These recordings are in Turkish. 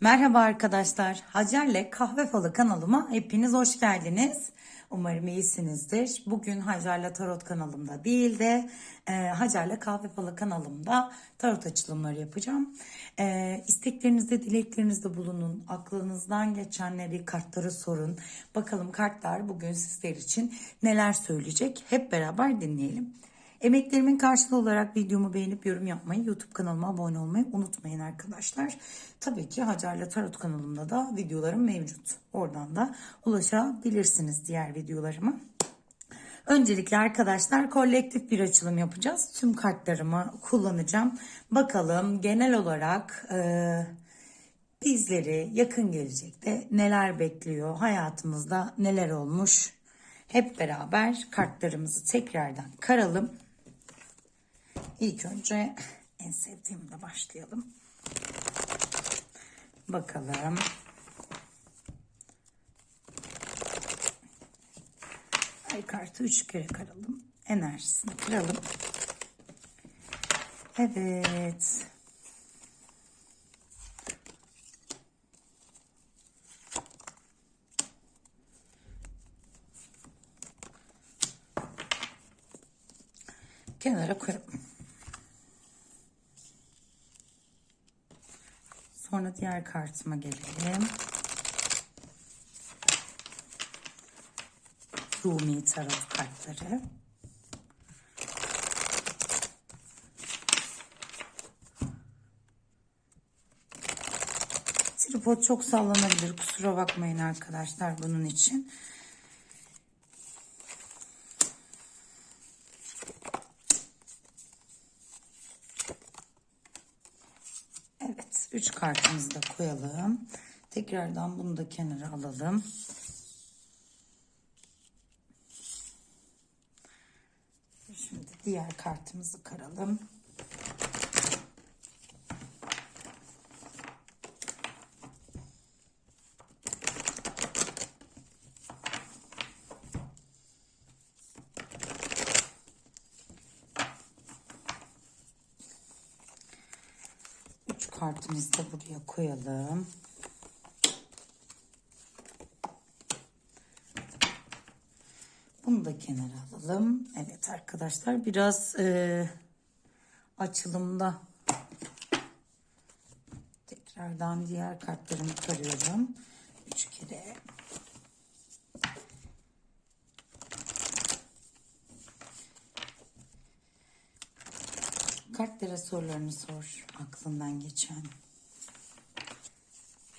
Merhaba arkadaşlar. Hacer'le Kahve Falı kanalıma hepiniz hoş geldiniz. Umarım iyisinizdir. Bugün Hacer'le Tarot kanalımda değil de e, Hacer'le Kahve Falı kanalımda tarot açılımları yapacağım. E, isteklerinizde, dileklerinizde bulunun. Aklınızdan geçenleri kartları sorun. Bakalım kartlar bugün sizler için neler söyleyecek? Hep beraber dinleyelim. Emeklerimin karşılığı olarak videomu beğenip yorum yapmayı, YouTube kanalıma abone olmayı unutmayın arkadaşlar. Tabii ki Hacer'le Tarot kanalımda da videolarım mevcut. Oradan da ulaşabilirsiniz diğer videolarıma. Öncelikle arkadaşlar kolektif bir açılım yapacağız. Tüm kartlarımı kullanacağım. Bakalım genel olarak e, bizleri yakın gelecekte neler bekliyor, hayatımızda neler olmuş. Hep beraber kartlarımızı tekrardan karalım. İlk önce en sevdiğimle başlayalım. Bakalım. Ay kartı üç kere karalım. Enerjisini kıralım. Evet. Kenara koyalım. Sonra diğer kartıma gelelim. Rumi tarot kartları. Tripod çok sallanabilir. Kusura bakmayın arkadaşlar bunun için. Evet, üç kartımızı da koyalım. Tekrardan bunu da kenara alalım. Şimdi diğer kartımızı karalım. Üç kartımızı da buraya koyalım. Bunu da kenara alalım. Evet arkadaşlar biraz e, açılımda tekrardan diğer kartlarımı karıyorum. Üç kere. Sorularını sor. Aklından geçen.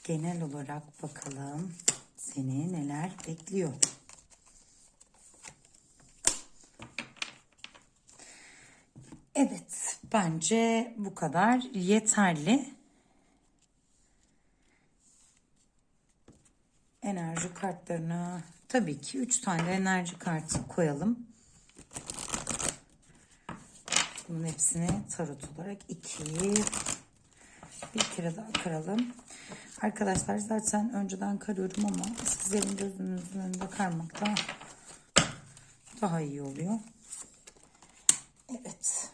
Genel olarak bakalım seni neler bekliyor. Evet, bence bu kadar yeterli. Enerji kartlarına tabii ki 3 tane enerji kartı koyalım. Bunun hepsini tarot olarak 2 bir kere daha karalım. Arkadaşlar zaten önceden karıyorum ama sizlerin gözünüzün önünde karmak da daha iyi oluyor. Evet.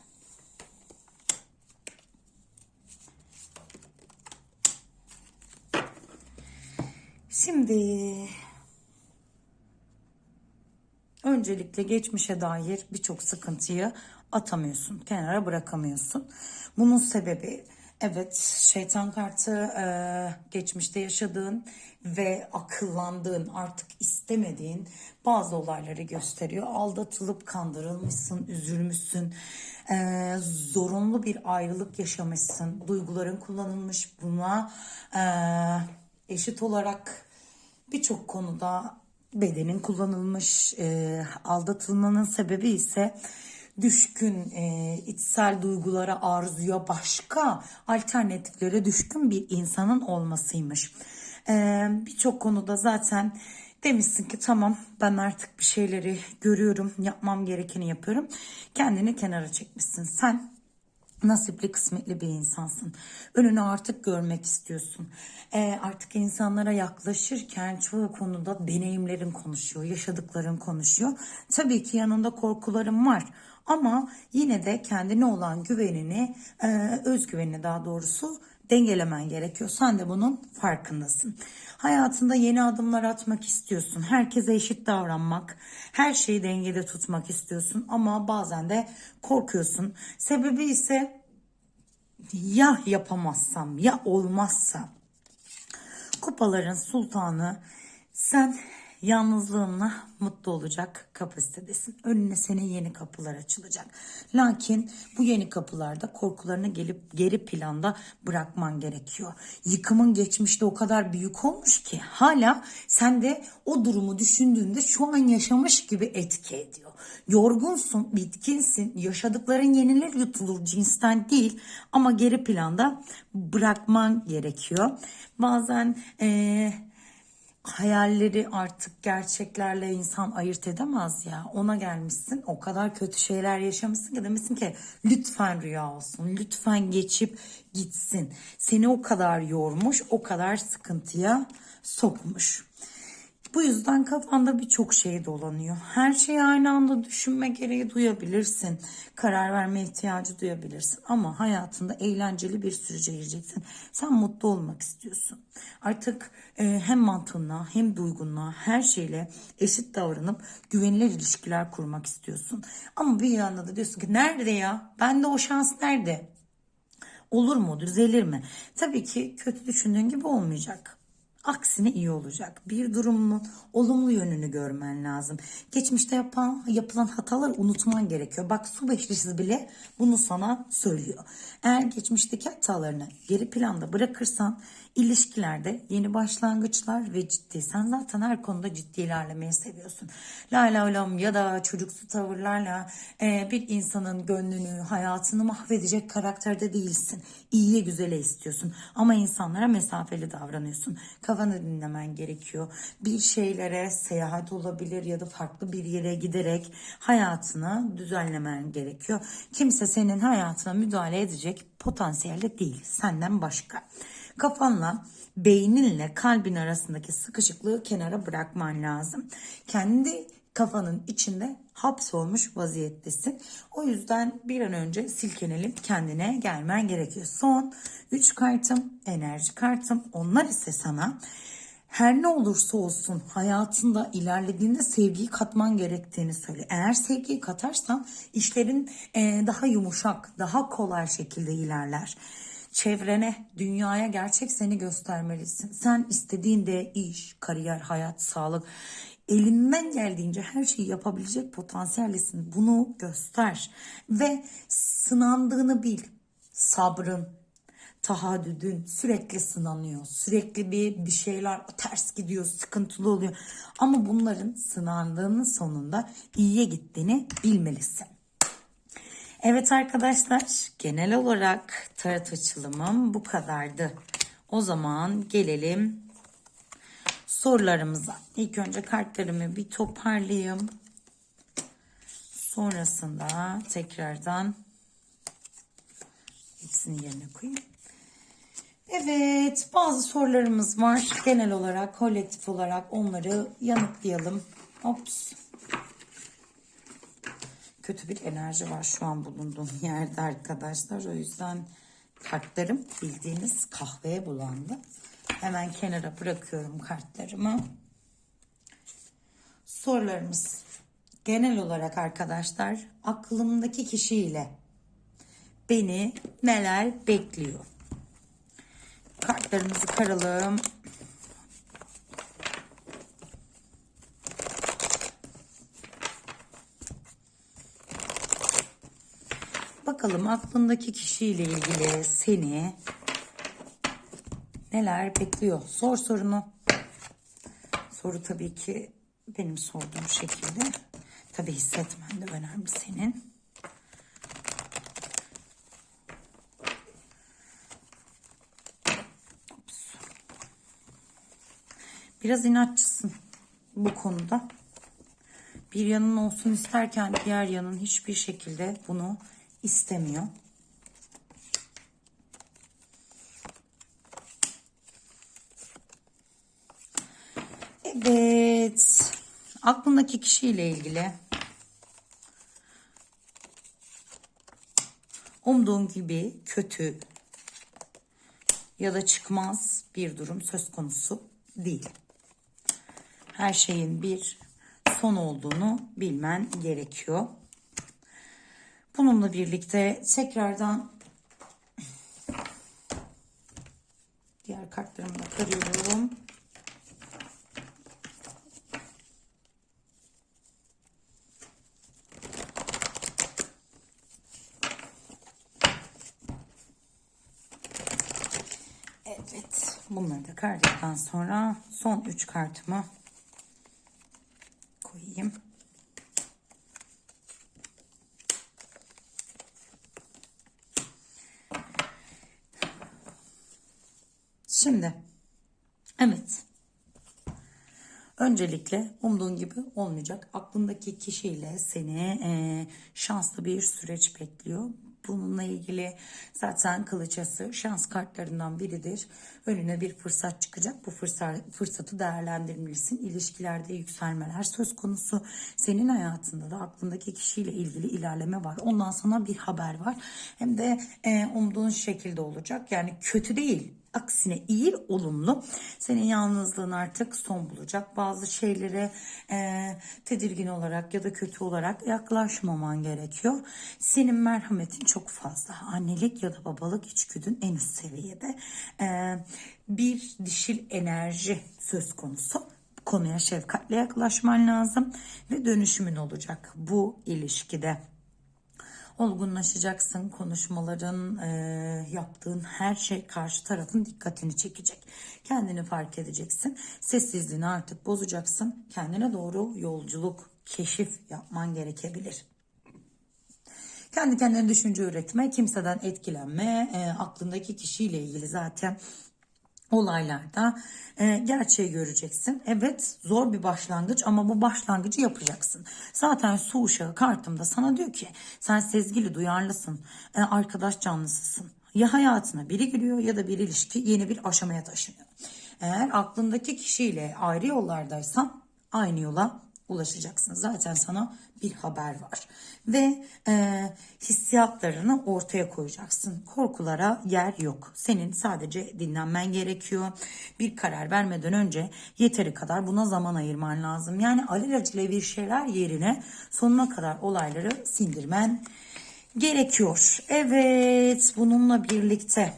Şimdi öncelikle geçmişe dair birçok sıkıntıyı atamıyorsun, kenara bırakamıyorsun. Bunun sebebi evet şeytan kartı e, geçmişte yaşadığın ve akıllandığın artık istemediğin bazı olayları gösteriyor. Aldatılıp kandırılmışsın, üzülmüşsün, e, zorunlu bir ayrılık yaşamışsın, duyguların kullanılmış buna e, eşit olarak birçok konuda bedenin kullanılmış e, aldatılmanın sebebi ise düşkün e, içsel duygulara arzuya başka alternatiflere düşkün bir insanın olmasıymış. E, birçok konuda zaten demişsin ki tamam ben artık bir şeyleri görüyorum yapmam gerekeni yapıyorum kendini kenara çekmişsin sen nasipli kısmetli bir insansın. Önünü artık görmek istiyorsun. Ee, artık insanlara yaklaşırken çoğu konuda deneyimlerin konuşuyor, yaşadıkların konuşuyor. Tabii ki yanında korkuların var. Ama yine de kendine olan güvenini, e, özgüvenini daha doğrusu dengelemen gerekiyor. Sen de bunun farkındasın. Hayatında yeni adımlar atmak istiyorsun. Herkese eşit davranmak, her şeyi dengede tutmak istiyorsun ama bazen de korkuyorsun. Sebebi ise ya yapamazsam ya olmazsa kupaların sultanı sen yalnızlığınla mutlu olacak kapasitedesin. Önüne senin yeni kapılar açılacak. Lakin bu yeni kapılarda korkularını gelip geri planda bırakman gerekiyor. Yıkımın geçmişte o kadar büyük olmuş ki hala sen de o durumu düşündüğünde şu an yaşamış gibi etki ediyor. Yorgunsun, bitkinsin, yaşadıkların yenilir yutulur cinsten değil ama geri planda bırakman gerekiyor. Bazen eee hayalleri artık gerçeklerle insan ayırt edemez ya. Ona gelmişsin o kadar kötü şeyler yaşamışsın ki demişsin ki lütfen rüya olsun. Lütfen geçip gitsin. Seni o kadar yormuş o kadar sıkıntıya sokmuş. Bu yüzden kafanda birçok şey dolanıyor. Her şeyi aynı anda düşünme gereği duyabilirsin. Karar verme ihtiyacı duyabilirsin. Ama hayatında eğlenceli bir sürece gireceksin. Sen mutlu olmak istiyorsun. Artık e, hem mantığınla hem duygunla her şeyle eşit davranıp güvenilir ilişkiler kurmak istiyorsun. Ama bir yanda da diyorsun ki nerede ya? Bende o şans nerede? Olur mu? Düzelir mi? Tabii ki kötü düşündüğün gibi olmayacak. Aksine iyi olacak. Bir durumun olumlu yönünü görmen lazım. Geçmişte yapan, yapılan hataları unutman gerekiyor. Bak su beşlisi bile bunu sana söylüyor. Eğer geçmişteki hatalarını geri planda bırakırsan ilişkilerde yeni başlangıçlar ve ciddi. Sen zaten her konuda ciddi ilerlemeyi seviyorsun. La la lam ya da çocuksu tavırlarla e, bir insanın gönlünü, hayatını mahvedecek karakterde değilsin. İyiye güzele istiyorsun. Ama insanlara mesafeli davranıyorsun. Kafanı dinlemen gerekiyor. Bir şeylere seyahat olabilir ya da farklı bir yere giderek hayatını düzenlemen gerekiyor. Kimse senin hayatına müdahale edecek potansiyelde değil. Senden başka. Kafanla beyninle kalbin arasındaki sıkışıklığı kenara bırakman lazım. Kendi kafanın içinde hapsolmuş vaziyettesin. O yüzden bir an önce silkenelim kendine gelmen gerekiyor. Son 3 kartım enerji kartım onlar ise sana her ne olursa olsun hayatında ilerlediğinde sevgiyi katman gerektiğini söyle. Eğer sevgiyi katarsan işlerin daha yumuşak, daha kolay şekilde ilerler çevrene, dünyaya gerçek seni göstermelisin. Sen istediğinde iş, kariyer, hayat, sağlık elinden geldiğince her şeyi yapabilecek potansiyellisin. Bunu göster ve sınandığını bil. Sabrın, tahaddüdün sürekli sınanıyor. Sürekli bir bir şeyler ters gidiyor, sıkıntılı oluyor. Ama bunların sınandığının sonunda iyiye gittiğini bilmelisin. Evet arkadaşlar genel olarak tarot açılımım bu kadardı. O zaman gelelim sorularımıza. İlk önce kartlarımı bir toparlayayım. Sonrasında tekrardan hepsini yerine koyayım. Evet bazı sorularımız var. Genel olarak kolektif olarak onları yanıtlayalım. Ops kötü bir enerji var şu an bulunduğum yerde arkadaşlar. O yüzden kartlarım bildiğiniz kahveye bulandı. Hemen kenara bırakıyorum kartlarımı. Sorularımız genel olarak arkadaşlar aklımdaki kişiyle beni neler bekliyor? Kartlarımızı karalım. Bakalım aklındaki kişiyle ilgili seni neler bekliyor? Sor sorunu. Soru tabii ki benim sorduğum şekilde. Tabii hissetmen de önemli senin. Biraz inatçısın bu konuda. Bir yanın olsun isterken diğer yanın hiçbir şekilde bunu istemiyor. Evet. Aklındaki kişiyle ilgili umduğun gibi kötü ya da çıkmaz bir durum söz konusu değil. Her şeyin bir son olduğunu bilmen gerekiyor. Bununla birlikte tekrardan diğer kartlarımı da karıyorum. Evet, bunları da kardıktan sonra son 3 kartımı koyayım. Şimdi evet öncelikle umduğun gibi olmayacak. Aklındaki kişiyle seni e, şanslı bir süreç bekliyor. Bununla ilgili zaten kılıçası şans kartlarından biridir. Önüne bir fırsat çıkacak. Bu fırsat, fırsatı değerlendirmelisin. İlişkilerde yükselmeler söz konusu. Senin hayatında da aklındaki kişiyle ilgili ilerleme var. Ondan sana bir haber var. Hem de e, umduğun şekilde olacak. Yani kötü değil aksine iyi olumlu. Senin yalnızlığın artık son bulacak. Bazı şeylere e, tedirgin olarak ya da kötü olarak yaklaşmaman gerekiyor. Senin merhametin çok fazla. Annelik ya da babalık içgüdün en üst seviyede. E, bir dişil enerji söz konusu. Konuya şefkatle yaklaşman lazım ve dönüşümün olacak bu ilişkide olgunlaşacaksın. Konuşmaların, e, yaptığın her şey karşı tarafın dikkatini çekecek. Kendini fark edeceksin. Sessizliğini artık bozacaksın. Kendine doğru yolculuk, keşif yapman gerekebilir. Kendi kendine düşünce üretme, kimseden etkilenme, e, aklındaki kişiyle ilgili zaten olaylarda e, gerçeği göreceksin. Evet zor bir başlangıç ama bu başlangıcı yapacaksın. Zaten su uşağı kartımda sana diyor ki sen sezgili duyarlısın, e, arkadaş canlısısın. Ya hayatına biri giriyor ya da bir ilişki yeni bir aşamaya taşınıyor. Eğer aklındaki kişiyle ayrı yollardaysan aynı yola ulaşacaksın. Zaten sana bir haber var. Ve e, hissiyatlarını ortaya koyacaksın. Korkulara yer yok. Senin sadece dinlenmen gerekiyor. Bir karar vermeden önce yeteri kadar buna zaman ayırman lazım. Yani alelacele bir şeyler yerine sonuna kadar olayları sindirmen gerekiyor. Evet bununla birlikte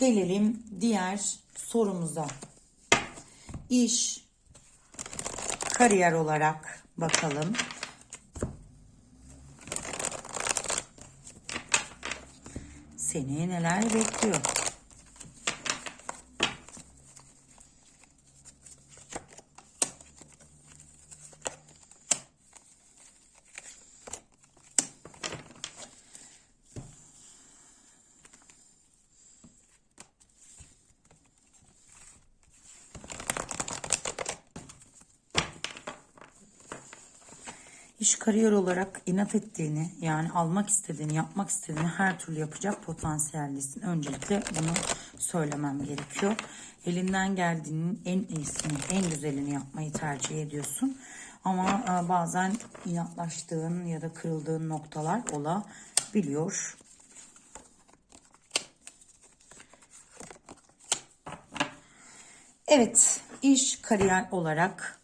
gelelim diğer sorumuza. İş, kariyer olarak bakalım. Seni neler bekliyor? İş kariyer olarak inat ettiğini yani almak istediğini yapmak istediğini her türlü yapacak potansiyellisin. Öncelikle bunu söylemem gerekiyor. Elinden geldiğinin en iyisini, en güzelini yapmayı tercih ediyorsun. Ama e, bazen inatlaştığın ya da kırıldığın noktalar olabiliyor. Evet, iş kariyer olarak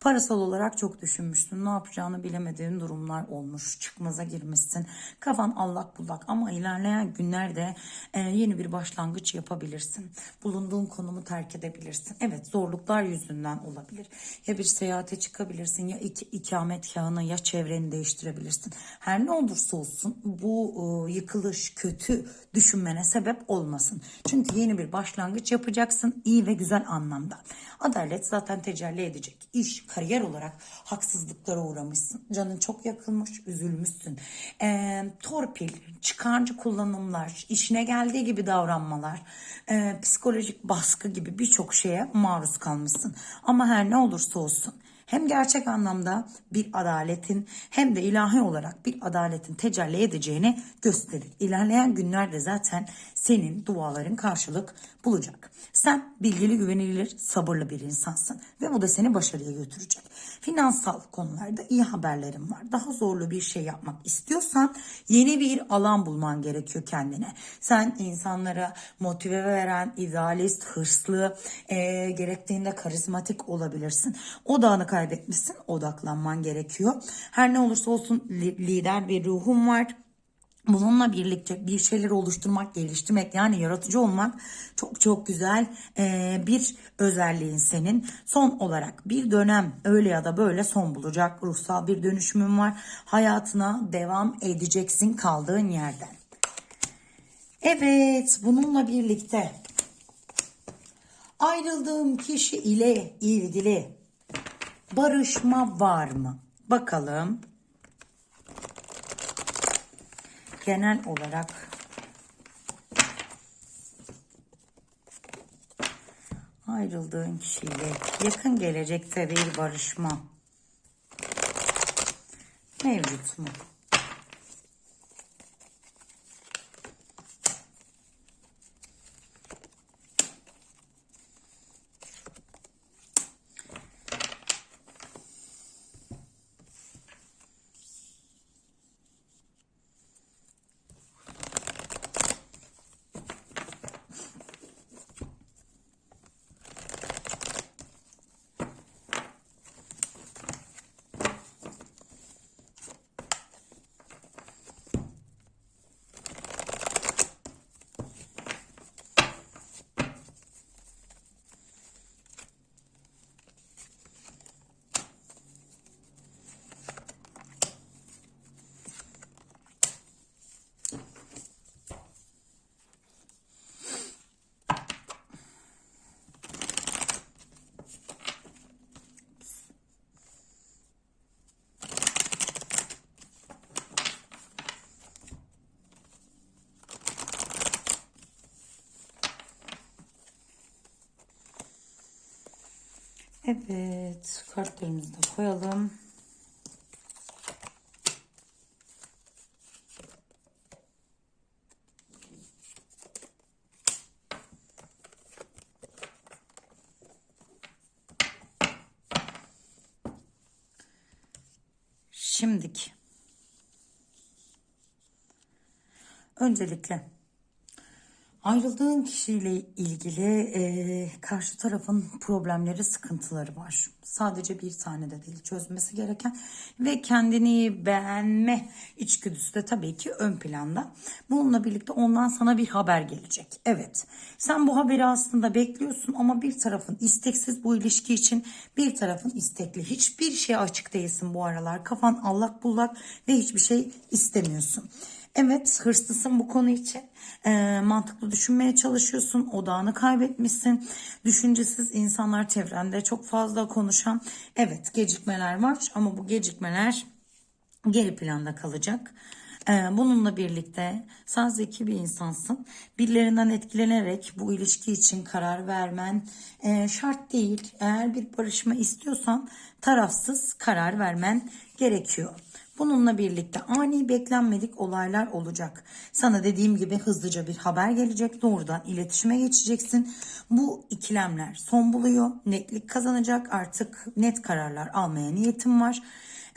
Parasal olarak çok düşünmüşsün. Ne yapacağını bilemediğin durumlar olmuş. Çıkmaza girmişsin. Kafan allak bullak ama ilerleyen günlerde e, yeni bir başlangıç yapabilirsin. Bulunduğun konumu terk edebilirsin. Evet zorluklar yüzünden olabilir. Ya bir seyahate çıkabilirsin ya iki, ikametgahını ya çevreni değiştirebilirsin. Her ne olursa olsun bu e, yıkılış kötü düşünmene sebep olmasın. Çünkü yeni bir başlangıç yapacaksın iyi ve güzel anlamda. Adalet zaten tecelli edecek. İş, kariyer olarak haksızlıklara uğramışsın. Canın çok yakılmış, üzülmüşsün. E, torpil, çıkarcı kullanımlar, işine geldiği gibi davranmalar, e, psikolojik baskı gibi birçok şeye maruz kalmışsın. Ama her ne olursa olsun hem gerçek anlamda bir adaletin hem de ilahi olarak bir adaletin tecelli edeceğini gösterir. İlerleyen günlerde zaten senin duaların karşılık bulacak. Sen bilgili, güvenilir, sabırlı bir insansın ve bu da seni başarıya götürecek. Finansal konularda iyi haberlerim var. Daha zorlu bir şey yapmak istiyorsan yeni bir alan bulman gerekiyor kendine. Sen insanlara motive veren, idealist, hırslı, e, gerektiğinde karizmatik olabilirsin. Odağını kaybetmişsin, odaklanman gerekiyor. Her ne olursa olsun li- lider bir ruhum var. Bununla birlikte bir şeyler oluşturmak, geliştirmek yani yaratıcı olmak çok çok güzel bir özelliğin senin. Son olarak bir dönem öyle ya da böyle son bulacak ruhsal bir dönüşümün var. Hayatına devam edeceksin kaldığın yerden. Evet bununla birlikte ayrıldığım kişi ile ilgili barışma var mı? Bakalım. Genel olarak ayrıldığın kişiyle yakın gelecekte bir barışma mevcut mu? Evet, kartlarımızı da koyalım. Şimdiki. Öncelikle Ayrıldığın kişiyle ilgili e, karşı tarafın problemleri, sıkıntıları var. Sadece bir tane de değil çözmesi gereken ve kendini beğenme içgüdüsü de tabii ki ön planda. Bununla birlikte ondan sana bir haber gelecek. Evet sen bu haberi aslında bekliyorsun ama bir tarafın isteksiz bu ilişki için bir tarafın istekli. Hiçbir şeye açık değilsin bu aralar. Kafan allak bullak ve hiçbir şey istemiyorsun. Evet hırslısın bu konu için. E, mantıklı düşünmeye çalışıyorsun. Odağını kaybetmişsin. Düşüncesiz insanlar çevrende çok fazla konuşan. Evet gecikmeler var ama bu gecikmeler geri planda kalacak. Ee, Bununla birlikte sen zeki bir insansın. Birilerinden etkilenerek bu ilişki için karar vermen e, şart değil. Eğer bir barışma istiyorsan tarafsız karar vermen gerekiyor. Bununla birlikte ani beklenmedik olaylar olacak. Sana dediğim gibi hızlıca bir haber gelecek. Doğrudan iletişime geçeceksin. Bu ikilemler son buluyor. Netlik kazanacak. Artık net kararlar almaya niyetim var.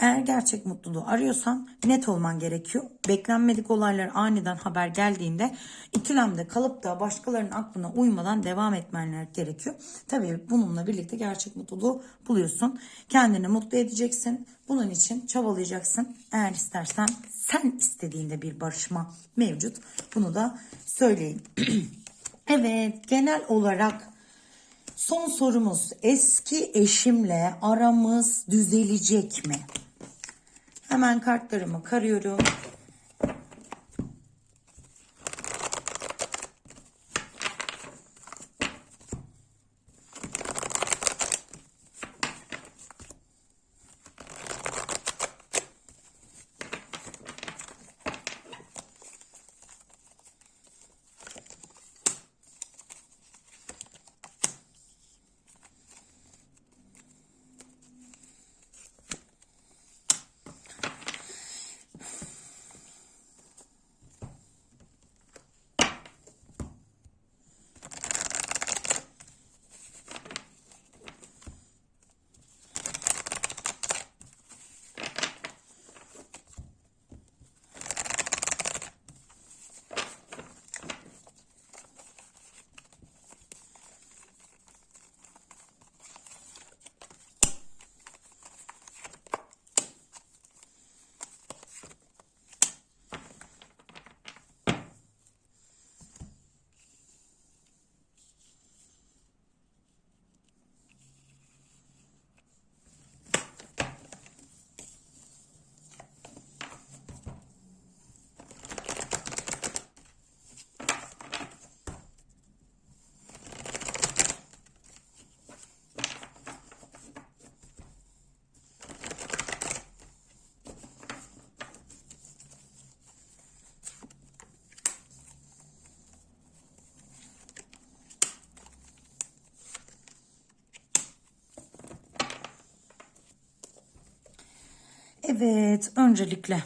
Eğer gerçek mutluluğu arıyorsan net olman gerekiyor. Beklenmedik olaylar aniden haber geldiğinde ikilemde kalıp da başkalarının aklına uymadan devam etmen gerekiyor. Tabii bununla birlikte gerçek mutluluğu buluyorsun. Kendini mutlu edeceksin. Bunun için çabalayacaksın. Eğer istersen sen istediğinde bir barışma mevcut. Bunu da söyleyeyim. evet genel olarak son sorumuz eski eşimle aramız düzelecek mi? Hemen kartlarımı karıyorum. Evet, öncelikle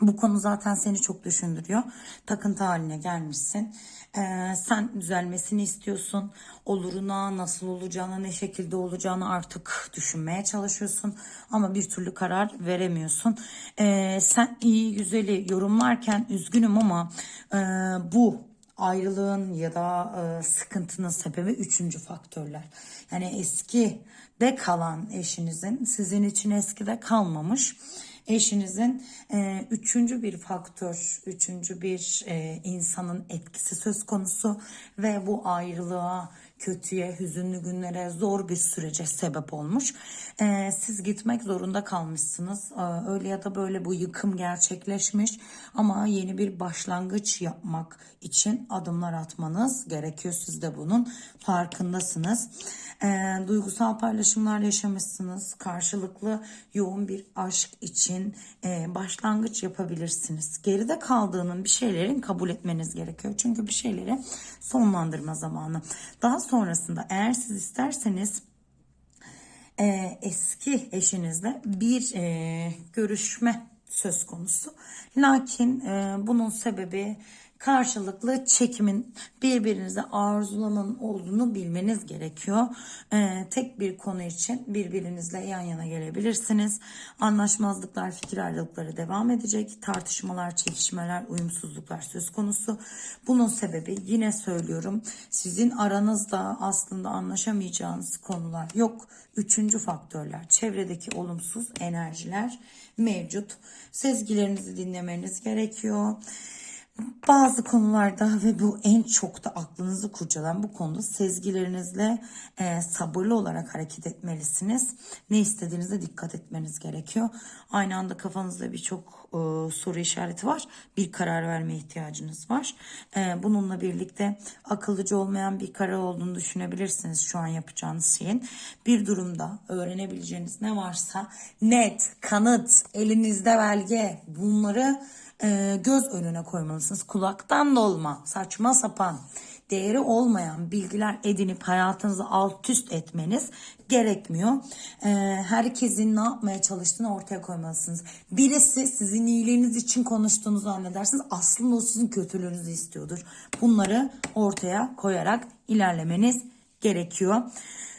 bu konu zaten seni çok düşündürüyor. Takıntı haline gelmişsin. Ee, sen düzelmesini istiyorsun. Oluruna, nasıl olacağını, ne şekilde olacağını artık düşünmeye çalışıyorsun. Ama bir türlü karar veremiyorsun. Ee, sen iyi güzeli yorumlarken üzgünüm ama e, bu ayrılığın ya da e, sıkıntının sebebi üçüncü faktörler. Yani eski de kalan eşinizin sizin için eskide kalmamış eşinizin e, üçüncü bir faktör, üçüncü bir e, insanın etkisi söz konusu ve bu ayrılığa, kötüye, hüzünlü günlere, zor bir sürece sebep olmuş. E, siz gitmek zorunda kalmışsınız. E, öyle ya da böyle bu yıkım gerçekleşmiş ama yeni bir başlangıç yapmak için adımlar atmanız gerekiyor. Siz de bunun farkındasınız. E, duygusal paylaşımlar yaşamışsınız. Karşılıklı yoğun bir aşk için e, başlangıç yapabilirsiniz. Geride kaldığının bir şeylerin kabul etmeniz gerekiyor. Çünkü bir şeyleri sonlandırma zamanı. Daha sonrasında eğer siz isterseniz e, eski eşinizle bir e, görüşme söz konusu. Lakin e, bunun sebebi karşılıklı çekimin birbirinize arzulamanın olduğunu bilmeniz gerekiyor. E, tek bir konu için birbirinizle yan yana gelebilirsiniz. Anlaşmazlıklar, fikir ayrılıkları devam edecek. Tartışmalar, çekişmeler, uyumsuzluklar söz konusu. Bunun sebebi yine söylüyorum sizin aranızda aslında anlaşamayacağınız konular yok. Üçüncü faktörler, çevredeki olumsuz enerjiler mevcut. Sezgilerinizi dinlemeniz gerekiyor. Bazı konularda ve bu en çok da aklınızı kurcalayan bu konuda sezgilerinizle e, sabırlı olarak hareket etmelisiniz. Ne istediğinize dikkat etmeniz gerekiyor. Aynı anda kafanızda birçok e, soru işareti var. Bir karar verme ihtiyacınız var. E, bununla birlikte akıllıcı olmayan bir karar olduğunu düşünebilirsiniz şu an yapacağınız şeyin. Bir durumda öğrenebileceğiniz ne varsa net, kanıt, elinizde belge bunları e, göz önüne koymalısınız. Kulaktan dolma, saçma sapan, değeri olmayan bilgiler edinip hayatınızı alt üst etmeniz gerekmiyor. E, herkesin ne yapmaya çalıştığını ortaya koymalısınız. Birisi sizin iyiliğiniz için konuştuğunu zannedersiniz. Aslında o sizin kötülüğünüzü istiyordur. Bunları ortaya koyarak ilerlemeniz gerekiyor.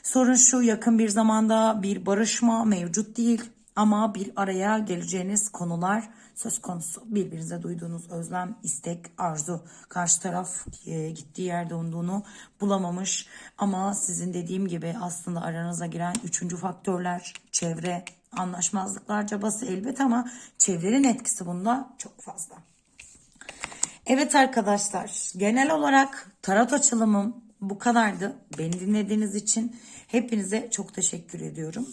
Sorun şu yakın bir zamanda bir barışma mevcut değil ama bir araya geleceğiniz konular söz konusu. Birbirinize duyduğunuz özlem, istek, arzu. Karşı taraf e, gittiği yerde olduğunu bulamamış. Ama sizin dediğim gibi aslında aranıza giren üçüncü faktörler, çevre, anlaşmazlıklar cabası elbet ama çevrenin etkisi bunda çok fazla. Evet arkadaşlar genel olarak tarot açılımım bu kadardı. Beni dinlediğiniz için hepinize çok teşekkür ediyorum.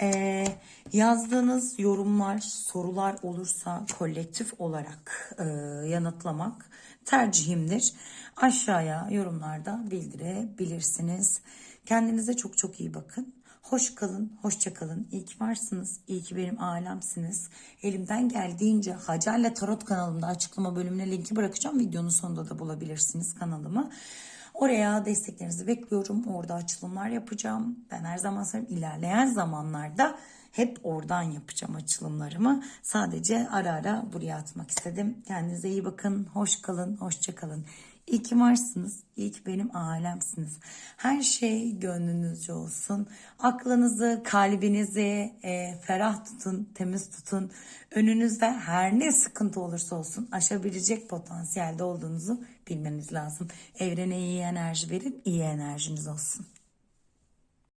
Ee, yazdığınız yorumlar, sorular olursa kolektif olarak e, yanıtlamak tercihimdir. Aşağıya yorumlarda bildirebilirsiniz. Kendinize çok çok iyi bakın. Hoş kalın, hoşça kalın. İyi ki varsınız. İyi ki benim alemsiniz. Elimden geldiğince Hacer'le Tarot kanalımda açıklama bölümüne linki bırakacağım. Videonun sonunda da bulabilirsiniz kanalımı. Oraya desteklerinizi bekliyorum. Orada açılımlar yapacağım. Ben her zaman söylüyorum ilerleyen zamanlarda hep oradan yapacağım açılımlarımı. Sadece ara ara buraya atmak istedim. Kendinize iyi bakın. Hoş kalın. Hoşça kalın. İyi ki varsınız. İyi ki benim alemsiniz. Her şey gönlünüzce olsun. Aklınızı, kalbinizi e, ferah tutun, temiz tutun. Önünüzde her ne sıkıntı olursa olsun aşabilecek potansiyelde olduğunuzu bilmeniz lazım. Evrene iyi enerji verin, iyi enerjiniz olsun.